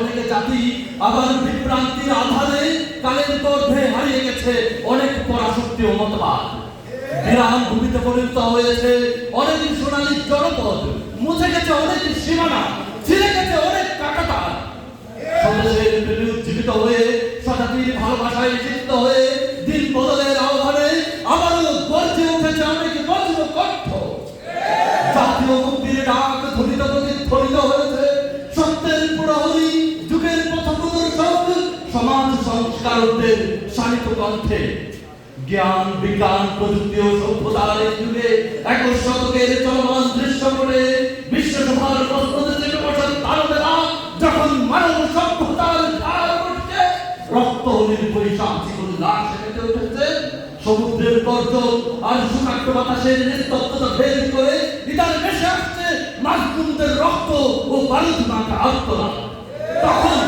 অনেকে আবার বিভ্রান্তির আধারে হারিয়ে গেছে। অনেক পরাশক্তি ও মতবাদ। বিরাম ভূমিতে পরিণত হয়েছে। অনেক সোনালী জনপদ। মুছে গেছে অনেক সীমানা। সংস্কারকদের শানিত কণ্ঠে জ্ঞান, বিজ্ঞান, প্রযুক্তি ও সভ্যতার যুগে এক শতকের চলমান দৃশ্য করে বিশ্বসভার প্রশ্নদের থেকে বসার তারকেরা যখন মানব সভ্যতার রক্ত নির্পরিশাম জীবন লাশ হেঁটে উঠেছে। সমুদ্রের গর্জন আর সুনাক্ত বাতাসের নিস্তব্ধতা ভেদ করে ইদার ভেসে আসছে মাসগুমদের রক্ত ও বারুদ মাখা আত্মনাদ তখন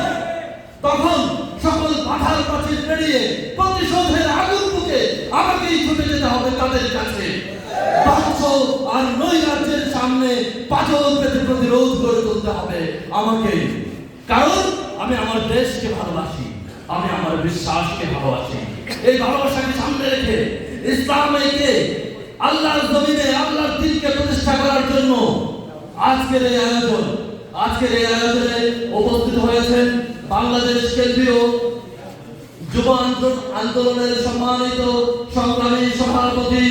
তখন বাধার প্রাচীর পেরিয়ে প্রতিশোধের আগুন বুকে আমাকেই ছুটে যেতে হবে তাদের কাছে। ধ্বংস আর নৈরাজ্যের সামনে পাথর পেতে প্রতিরোধ করে তুলতে হবে আমাকে। কারণ আমি আমার দেশকে ভালোবাসি, আমি আমার বিশ্বাসকে ভালোবাসি। এই ভালোবাসাকে সামনে রেখে ইসলামকে আল্লাহর জমিনে, আল্লাহর দিনকে প্রতিষ্ঠা করার জন্য আজকের এই আয়োজন, আজকের এই আয়োজনে উপস্থিত হয়েছেন বাংলাদেশ কেন্দ্রীয় যুব আন্দোলন- আন্দোলনের সম্মানিত সংগ্রামী সভাপতি